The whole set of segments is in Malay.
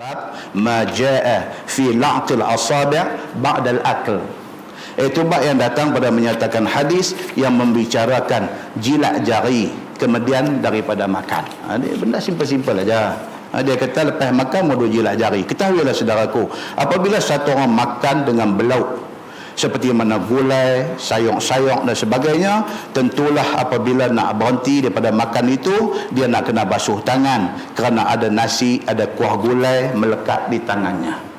bab ma jaa fi la'til asabi' ba'da al-akl itu bab yang datang pada menyatakan hadis yang membicarakan jilat jari kemudian daripada makan. Ha, ini benda simple-simple aja. Ha, dia kata lepas makan mau jilat jari. Ketahuilah saudaraku apabila satu orang makan dengan belauk seperti mana gulai, sayur-sayur dan sebagainya tentulah apabila nak berhenti daripada makan itu dia nak kena basuh tangan kerana ada nasi, ada kuah gulai melekat di tangannya.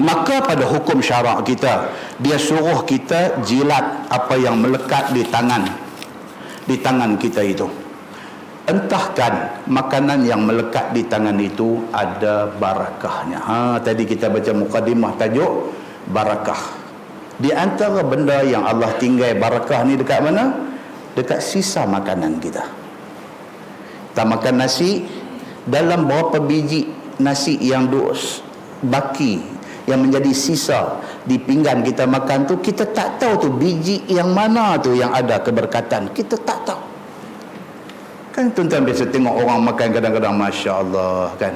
Maka pada hukum syarak kita dia suruh kita jilat apa yang melekat di tangan di tangan kita itu. Entahkan makanan yang melekat di tangan itu ada barakahnya. Ha tadi kita baca mukadimah tajuk barakah. Di antara benda yang Allah tinggal barakah ni dekat mana? Dekat sisa makanan kita. Kita makan nasi dalam berapa biji nasi yang dus baki yang menjadi sisa di pinggan kita makan tu kita tak tahu tu biji yang mana tu yang ada keberkatan kita tak tahu kan tuan-tuan biasa tengok orang makan kadang-kadang Masya Allah kan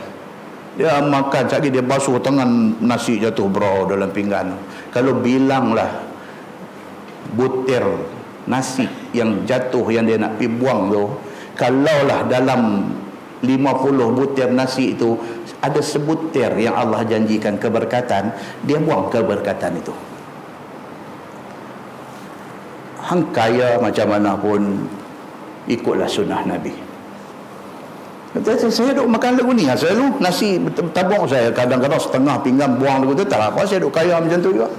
dia makan sekali dia basuh tangan nasi jatuh bro dalam pinggan. Kalau bilanglah butir nasi yang jatuh yang dia nak pergi buang tu kalaulah dalam 50 butir nasi itu ada sebutir yang Allah janjikan keberkatan dia buang keberkatan itu. Hang kaya macam mana pun ikutlah sunnah Nabi Kata saya duk makan lagu ni. Saya lu nasi tabung saya kadang-kadang setengah pinggan buang lagu tu. Tak apa saya duk kaya macam tu juga.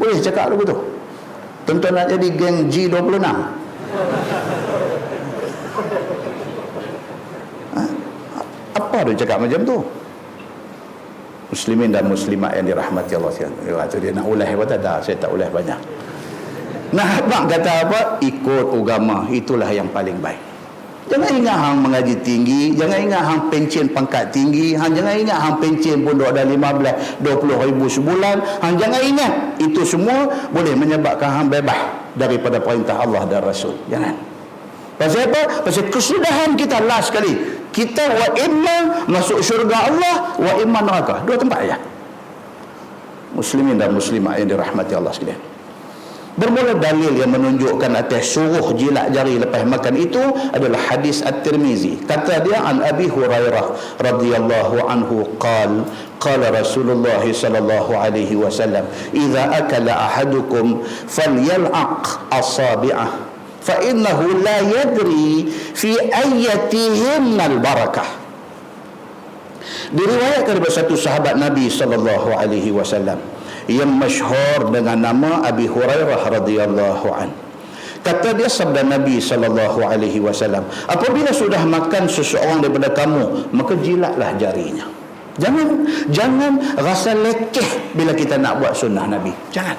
Boleh cakap lagu tu. Tentu nak jadi geng G26. Ha? Apa dia cakap macam tu? Muslimin dan muslimat yang dirahmati Allah SWT. Itu dia nak ulah apa tak? Saya tak ulah banyak. Nah, abang kata apa? Ikut agama. Itulah yang paling baik. Jangan ingat hang mengaji tinggi, jangan ingat hang pencen pangkat tinggi, hang jangan ingat hang pencen pun ada 15 20 ribu sebulan, hang jangan ingat itu semua boleh menyebabkan hang bebas daripada perintah Allah dan Rasul. Jangan. Pasal apa? Pasal kesudahan kita last sekali. Kita wa imma masuk syurga Allah, wa imma neraka. Dua tempat ya. Muslimin dan muslimat yang dirahmati Allah sekalian. Bermula dalil yang menunjukkan atas suruh jilat jari lepas makan itu adalah hadis At-Tirmizi. Kata dia an Abi Hurairah radhiyallahu anhu qal qala Rasulullah sallallahu alaihi wasallam idza akala ahadukum falyal'aq asabi'ah fa innahu la yadri fi ayyatihim al-barakah. Diriwayatkan dari satu sahabat Nabi sallallahu alaihi wasallam yang masyhur dengan nama Abi Hurairah radhiyallahu an. Kata dia sabda Nabi sallallahu alaihi wasallam, apabila sudah makan seseorang daripada kamu, maka jilatlah jarinya. Jangan jangan rasa lekeh bila kita nak buat sunnah Nabi. Jangan.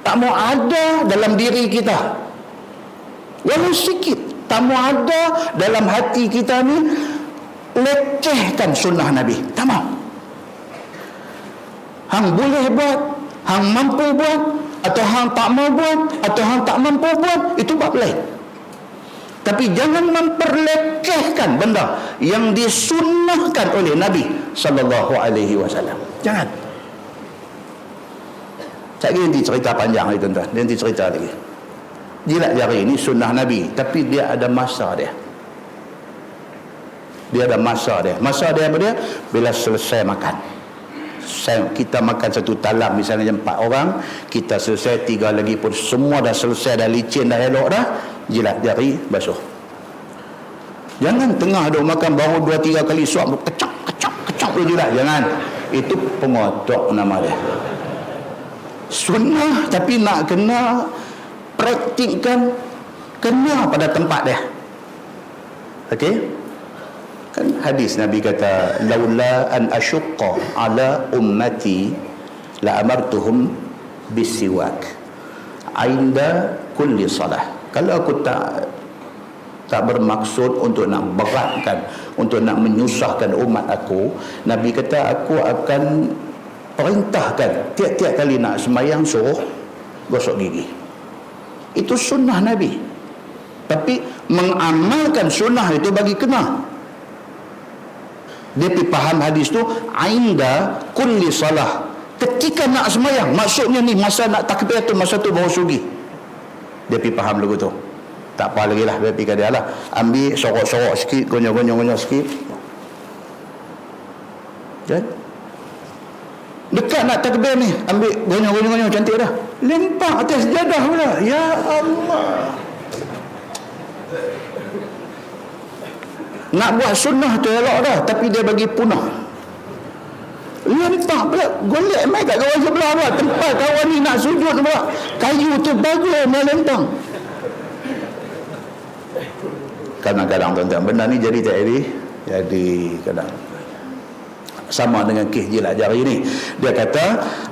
Tak mau ada dalam diri kita. Walau sikit, tak mau ada dalam hati kita ni lekehkan sunnah Nabi. Tak mau hang boleh buat hang mampu buat atau hang tak mau buat atau hang tak mampu buat itu bab lain tapi jangan memperlekehkan benda yang disunnahkan oleh Nabi sallallahu alaihi wasallam. Jangan. Tak nanti cerita panjang lagi tuan-tuan. Nanti cerita lagi. Jilat jari ini sunnah Nabi tapi dia ada masa dia. Dia ada masa dia. Masa dia apa dia? Bila selesai makan kita makan satu talam misalnya empat orang kita selesai tiga lagi pun semua dah selesai dah licin dah elok dah jilat jari basuh. Jangan tengah duk makan baru dua tiga kali suap kecak kecak kecak dia jilat jangan. Itu pengotok nama dia. Sunnah tapi nak kena praktikkan kena pada tempat dia. Okey hadis Nabi kata laula an asyqa ala ummati la amartuhum bisiwak. Ainda kulli salah. Kalau aku tak tak bermaksud untuk nak beratkan untuk nak menyusahkan umat aku Nabi kata aku akan perintahkan tiap-tiap kali nak semayang suruh gosok gigi. Itu sunnah Nabi. Tapi mengamalkan sunnah itu bagi kena dia pergi faham hadis tu ainda kulli salah. Ketika nak semayang maksudnya ni masa nak takbir tu masa tu baru sugi. Dia pergi faham lagu tu. Tak apa lagi lah dia pergi dia lah. Ambil sorok-sorok sikit gonyong-gonyong sikit. Kan? Dekat nak takbir ni ambil gonyong-gonyong cantik dah. Lempar atas jadah pula. Ya Allah nak buat sunnah tu elok dah tapi dia bagi punah. Lempar pula golek mai kat kawan sebelah pula. Tempat kawan ni nak sujud pula. Kayu tu bagus mai lempang. Kadang-kadang tuan-tuan benda ni jadi tak jadi jadi kadang sama dengan kih jilat jari ini dia kata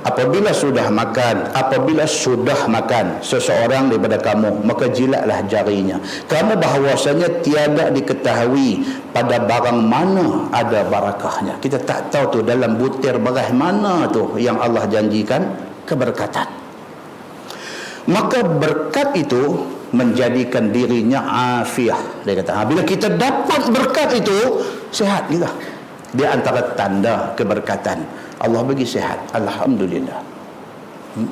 apabila sudah makan apabila sudah makan seseorang daripada kamu maka jilatlah jarinya. Kamu bahawasanya tiada diketahui pada barang mana ada barakahnya. Kita tak tahu tu dalam butir barang mana tu yang Allah janjikan keberkatan. Maka berkat itu menjadikan dirinya afiah. Dia kata bila kita dapat berkat itu sehat kita dia antara tanda keberkatan Allah bagi sehat Alhamdulillah. Hmm.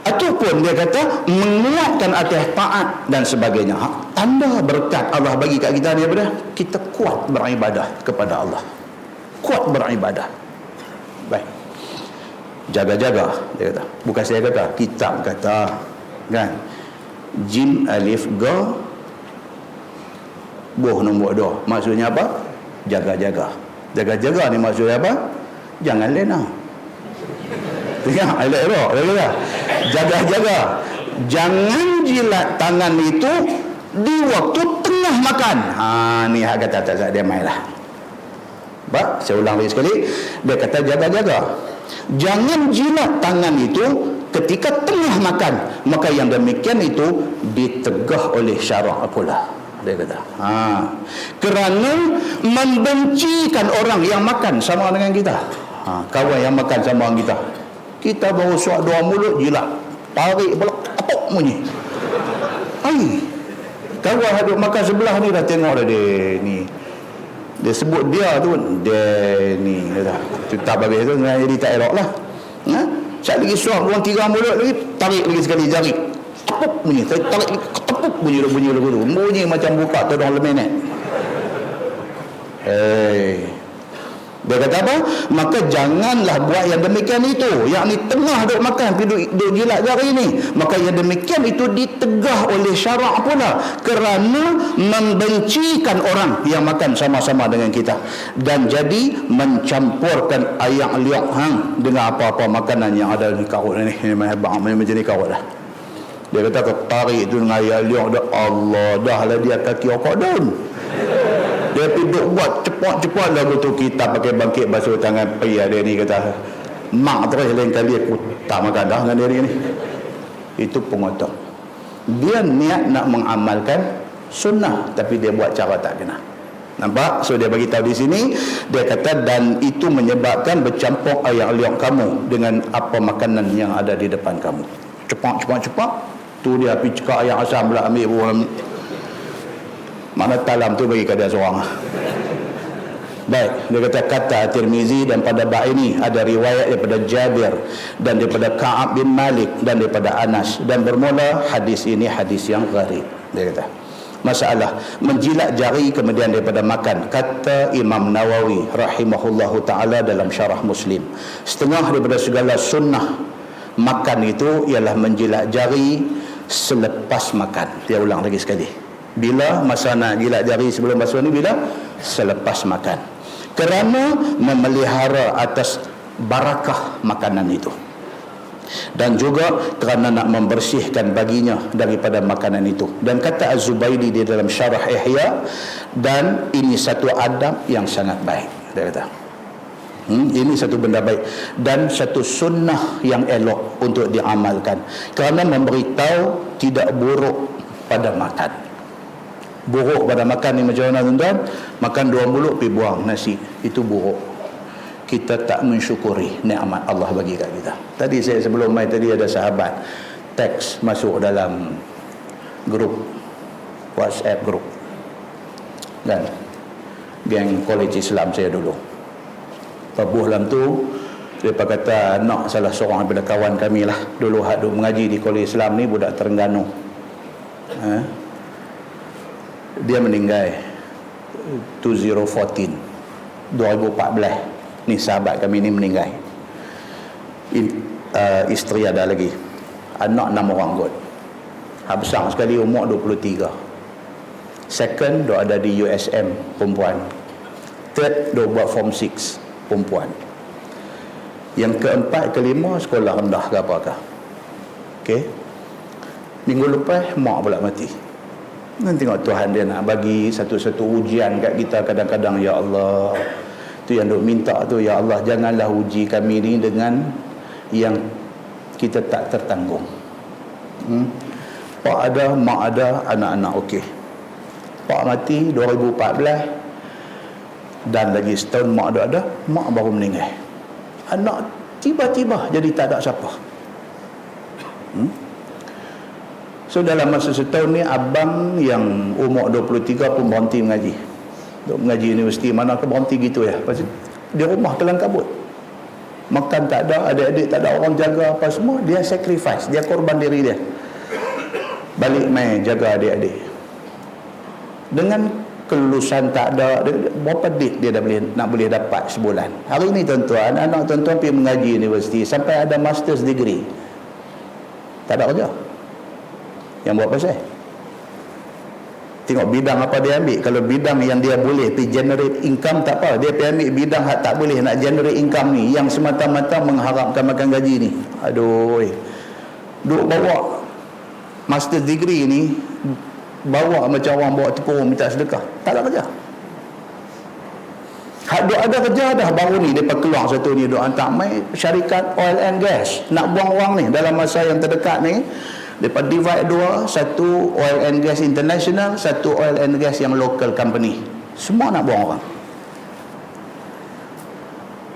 ataupun dia kata menguatkan atas taat dan sebagainya. Ha, tanda berkat Allah bagi kat kita ni apa kita kuat beribadah kepada Allah. Kuat beribadah. Baik. Jaga-jaga dia kata. Bukan saya kata kitab kata. Kan? Jim alif ga. Boh nombor dua. Maksudnya apa jaga-jaga. Jaga-jaga ni maksudnya apa? Jangan lena. Tengok, elok elok, elok Jaga-jaga. Jangan jilat tangan itu di waktu tengah makan. Ha ni hak kata tak dia main lah. Ba, saya ulang lagi sekali. Dia kata jaga-jaga. Jangan jilat tangan itu ketika tengah makan. Maka yang demikian itu ditegah oleh syarak pula dia kata. Ha. kerana membencikan orang yang makan sama dengan kita. Ha. kawan yang makan sama dengan kita. Kita baru suap dua mulut jilat tarik pula tepuk bunyi. Ai kawan ada makan sebelah ni dah tengok dah dia ni. Dia sebut dia tu dia ni. Dia tak bagi tu jadi tak elok lah ha? Sekali lagi suap orang tiga mulut lagi tarik lagi sekali jari tepuk bunyi tarik tepuk bunyi bunyi tu bunyi macam buka todong lemenet Hei. Dia kata apa? Maka janganlah buat yang demikian itu. Yang ni tengah duk makan, duk, duk jilat jari ni. Maka yang demikian itu ditegah oleh syarak pula. Kerana membencikan orang yang makan sama-sama dengan kita. Dan jadi mencampurkan ayak liok hang dengan apa-apa makanan yang ada di kawat ni. Ini macam ni kawat dah. Dia kata ke tarik tu dengan ayat liang dah Allah dah lah dia kaki okok daun. Dia pergi duk buat cepat-cepat lagu tu kita pakai bangkit basuh tangan pria dia ni kata mak terus lain kali aku tak makan dah dengan diri ni. Itu pengotong. Dia niat nak mengamalkan sunnah tapi dia buat cara tak kena. Nampak? So dia bagi tahu di sini dia kata dan itu menyebabkan bercampur ayam liang kamu dengan apa makanan yang ada di depan kamu. Cepat cepat cepat tu dia pergi cekak ayam asam pula ambil buah. Mana talam tu bagi kepada seorang. Baik dia kata kata Tirmizi dan pada bab ini ada riwayat daripada Jabir dan daripada Ka'ab bin Malik dan daripada Anas. Dan bermula hadis ini hadis yang gharib dia kata. Masalah menjilat jari kemudian daripada makan kata Imam Nawawi rahimahullahu taala dalam syarah Muslim. Setengah daripada segala sunnah makan itu ialah menjilat jari selepas makan. Dia ulang lagi sekali. Bila masa nak jilat jari sebelum basuh ni bila selepas makan. Kerana memelihara atas barakah makanan itu. Dan juga kerana nak membersihkan baginya daripada makanan itu. Dan kata Az-Zubaidi di dalam syarah Ihya dan ini satu adab yang sangat baik. Dia kata. Hmm, ini satu benda baik. Dan satu sunnah yang elok untuk diamalkan. Kerana memberitahu tidak buruk pada makan. Buruk pada makan ni macam mana tuan-tuan? Makan dua mulut pergi buang nasi. Itu buruk. Kita tak mensyukuri nikmat Allah bagi kat kita. Tadi saya sebelum mai tadi ada sahabat teks masuk dalam grup WhatsApp grup. Dan geng kolej Islam saya dulu tabuh dalam tu dia kata nak salah seorang daripada kawan kami lah. Dulu hak duk mengaji di kolej Islam ni budak Terengganu. Ha? dia meninggal 2014 2014 ni sahabat kami ni meninggal. In, uh, isteri ada lagi. Anak enam orang kot. Ha, besar sekali umur 23 second dia ada di USM perempuan. Third dia buat form 6 perempuan. Yang keempat kelima sekolah rendah ke apakah? Ok minggu lepas mak pula mati. Nanti tengok Tuhan dia nak bagi satu-satu ujian kat kita kadang-kadang ya Allah tu yang duk minta tu ya Allah janganlah uji kami ni dengan yang kita tak tertanggung. Hmm? Pak ada, mak ada, anak-anak okey. Pak mati 2014 dan lagi setahun mak ada ada, mak baru meninggal. Anak tiba-tiba jadi tak ada siapa. Hmm? So dalam masa setahun ni abang yang umur 23 pun berhenti mengaji. Duk mengaji universiti mana ke berhenti gitu ya. Pasal di rumah kelang kabut. Makan tak ada, adik-adik tak ada orang jaga apa semua, dia sacrifice, dia korban diri dia balik main jaga adik-adik dengan kelulusan tak ada. Berapa duit dia dah boleh nak boleh dapat sebulan? Hari ini tuan-tuan anak tuan-tuan pergi mengaji universiti sampai ada master's degree. Tak ada kerja. Yang buat pasal? Tengok bidang apa dia ambil. Kalau bidang yang dia boleh pergi generate income tak apa. Dia pergi ambil bidang yang tak boleh nak generate income ni yang semata-mata mengharapkan makan gaji ni. Aduh duk bawa master degree ni bawa macam orang bawa tepung minta sedekah. Tak ada kerja. Hak duk ada kerja dah baru ni depa keluar satu ni. Duk hantar mai syarikat oil and gas. Nak buang wang ni dalam masa yang terdekat ni depa divide dua satu oil and gas international satu oil and gas yang local company. Semua nak buang orang.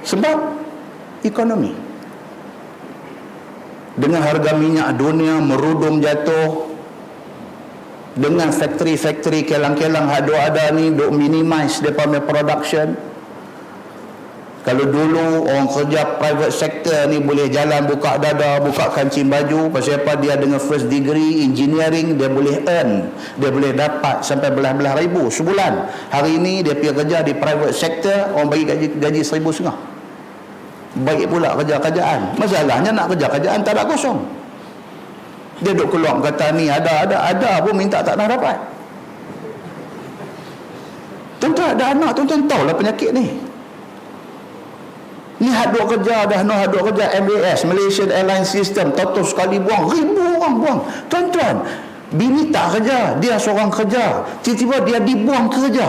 Sebab ekonomi. Dengan harga minyak dunia merudum jatuh dengan factory-factory kelang-kelang hadu ada ni duk minimize depa punya production. Kalau dulu orang kerja private sector ni boleh jalan buka dada buka kancing baju pasal apa? Dia dengan first degree engineering dia boleh earn dia boleh dapat sampai belah-belah ribu sebulan. Hari ini dia pergi kerja di private sector orang bagi gaji gaji seribu setengah. Baik pula kerja-kerjaan. Masalahnya nak kerja-kerjaan tak ada kosong dia duduk keluar kata ni ada ada ada pun minta tak nak dapat. Tuan-tuan ada anak tuan-tuan tahulah penyakit ni. Ni haduk kerja dah no haduk kerja. MAS Malaysian Airline System tahu sekali buang ribu orang buang. Tuan-tuan bini tak kerja dia seorang kerja. Tiba-tiba dia dibuang kerja.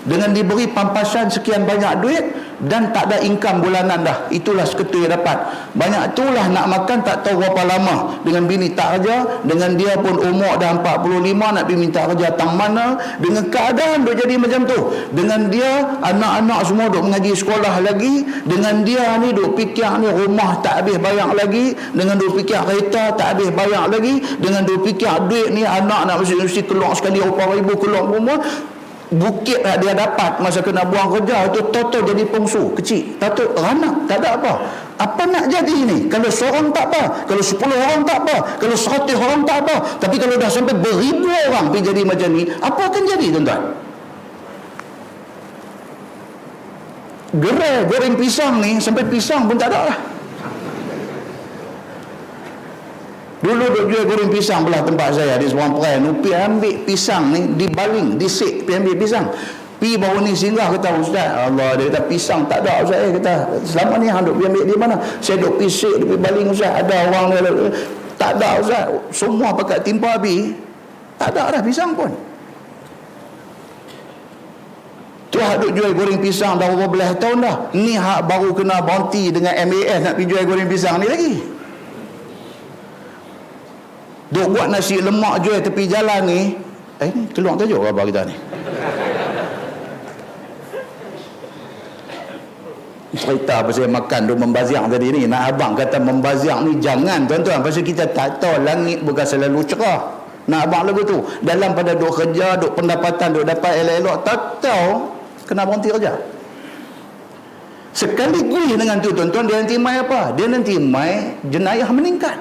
Dengan diberi pampasan sekian banyak duit dan tak ada income bulanan dah. Itulah seketul yang dapat. Banyak itulah nak makan tak tahu berapa lama. Dengan bini tak kerja dengan dia pun umur dah 45 nak pergi minta kerja tang mana dengan keadaan duk jadi macam tu. Dengan dia anak-anak semua duk mengaji sekolah lagi dengan dia ni duk fikir ni rumah tak habis bayar lagi dengan duk fikir kereta tak habis bayar lagi dengan duk fikir duit ni anak nak mesti, mesti keluar sekali berapa ribu keluar rumah bukit lah dia dapat masa kena buang kerja tu total jadi pengsu kecil. Tato ranak tak ada apa. Apa nak jadi ni? Kalau seorang tak apa kalau sepuluh orang tak apa kalau seratus orang tak apa tapi kalau dah sampai beribu orang pergi jadi macam ni apa akan jadi tuan-tuan? Gerai goreng pisang ni sampai pisang pun tak ada lah Dulu duk jual goreng pisang belah tempat saya di sebuah perai. Nupi ambil pisang ni dibaling, disik, pi ambil pisang. Pi baru ni singgah kata ustaz. Allah dia kata pisang tak ada ustaz eh kata. Selama ni hang duk pi ambil di mana? Saya duk pisik, duk pi baling ustaz. Ada orang ni tak ada ustaz. Semua pakai timpa api. Tak ada dah pisang pun. Tu hak duk jual goreng pisang dah berapa belas tahun dah. Ni hak baru kena bounty dengan MAS nak pergi jual goreng pisang ni lagi. Duk buat nasi lemak jual tepi jalan ni. Eh ni keluar tajuk apa kita ni? Cerita pasal makan duk membaziak tadi ni. Nak abang kata membaziak ni jangan tuan-tuan. Pasal kita tak tahu langit bukan selalu cerah. nak abang lagu tu dalam pada duk kerja duk pendapatan duk dapat elok-elok tak tahu kena berhenti kerja sekaligus dengan tu tuan-tuan dia nanti mai apa dia nanti mai jenayah meningkat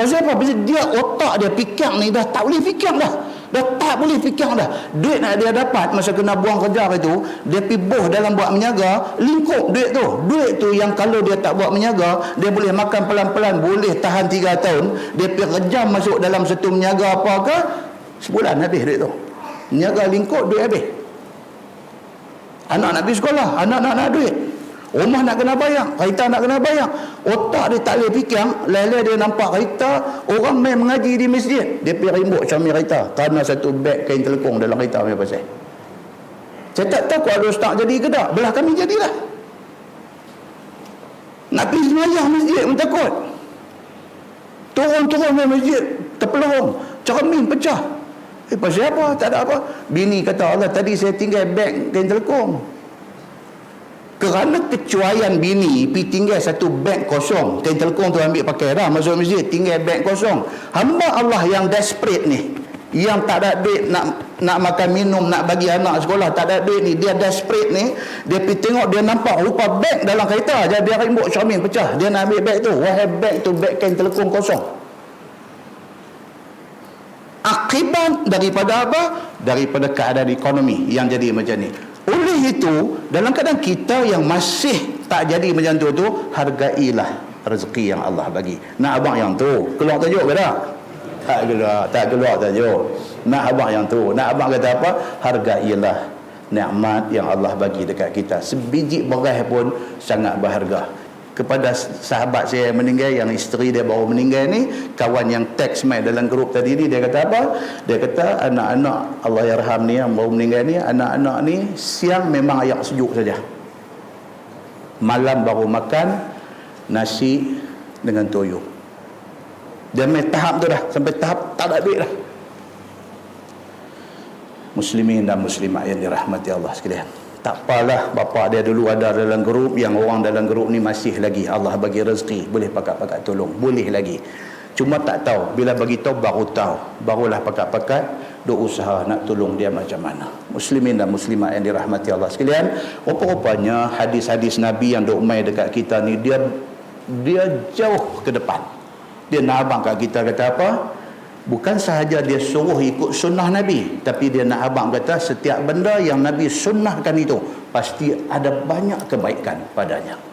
pasal apa? Pasal dia otak dia fikir ni dah tak boleh fikir dah. Dah tak boleh fikir dah. Duit nak dia dapat masa kena buang kerja itu dia pergi boh dalam buat menyaga lingkup duit tu. Duit tu yang kalau dia tak buat menyaga dia boleh makan pelan-pelan boleh tahan 3 tahun dia pergi rejam masuk dalam satu menyaga apa ke sebulan habis duit tu. Menyaga lingkup duit habis. Anak nak pergi sekolah anak nak nak duit Rumah nak kena bayar, kereta nak kena bayar. Otak dia tak boleh fikir, lele dia nampak kereta, orang main mengaji di masjid. Dia pergi rimbuk suami kereta, kerana satu beg kain telekong dalam kereta punya pasal. Saya tak tahu kalau ustaz jadi ke tak, belah kami jadilah. Nak pergi semayah masjid pun takut. Turun-turun dari masjid, terpelong, cermin pecah. Eh pasal apa? Tak ada apa. Bini kata Allah, tadi saya tinggal beg kain telekong kerana kecuaian bini pi tinggal satu beg kosong. Kain tu ambil pakai dah masuk masjid tinggal beg kosong. Hamba Allah yang desperate ni. Yang tak ada duit nak nak makan minum nak bagi anak sekolah tak ada duit ni. Dia desperate ni. Dia pi tengok dia nampak rupa beg dalam kereta. Dia rimbuk cermin pecah. Dia nak ambil beg tu. Wahai beg tu beg kain telekong kosong. Akibat daripada apa? Daripada keadaan ekonomi yang jadi macam ni oleh itu, dalam keadaan kita yang masih tak jadi macam tu tu, hargailah rezeki yang Allah bagi. Nak abang yang tu, keluar tajuk ke tak? Tak keluar, tak keluar tajuk. Nak abang yang tu, nak abang kata apa? Hargailah nikmat yang Allah bagi dekat kita. Sebiji beras pun sangat berharga kepada sahabat saya yang meninggal yang isteri dia baru meninggal ni kawan yang teks mai dalam grup tadi ni dia kata apa? Dia kata anak-anak Allah yarham ni yang baru meninggal ni anak-anak ni siang memang ayak sejuk saja. Malam baru makan nasi dengan toyo. Dia main tahap tu dah sampai tahap tak ada duit dah. Muslimin dan muslimat yang dirahmati Allah sekalian tak apalah bapa dia dulu ada dalam grup yang orang dalam grup ni masih lagi. Allah bagi rezeki boleh pakat-pakat tolong. Boleh lagi. Cuma tak tahu bila bagi tahu baru tahu. Barulah pakat-pakat duk usaha nak tolong dia macam mana. Muslimin dan muslimat yang dirahmati Allah sekalian rupa-rupanya hadis-hadis Nabi yang duk mai dekat kita ni dia dia jauh ke depan. Dia nak abang kat kita kata apa bukan sahaja dia suruh ikut sunnah Nabi tapi dia nak abang kata setiap benda yang Nabi sunnahkan itu pasti ada banyak kebaikan padanya.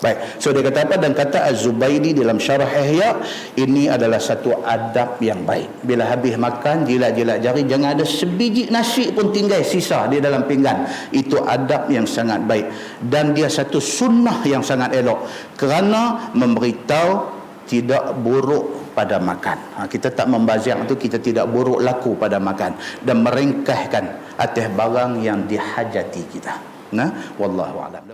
Baik so dia kata apa? Dan kata Az-Zubaidi dalam syarah Ihya ini adalah satu adab yang baik. Bila habis makan jilat-jilat jari jangan ada sebiji nasi pun tinggal sisa di dalam pinggan. Itu adab yang sangat baik. Dan dia satu sunnah yang sangat elok. Kerana memberitahu tidak buruk pada makan. Ha, kita tak membazir itu kita tidak buruk laku pada makan dan meringkahkan atas barang yang dihajati kita. Nah, wallahu a'lam.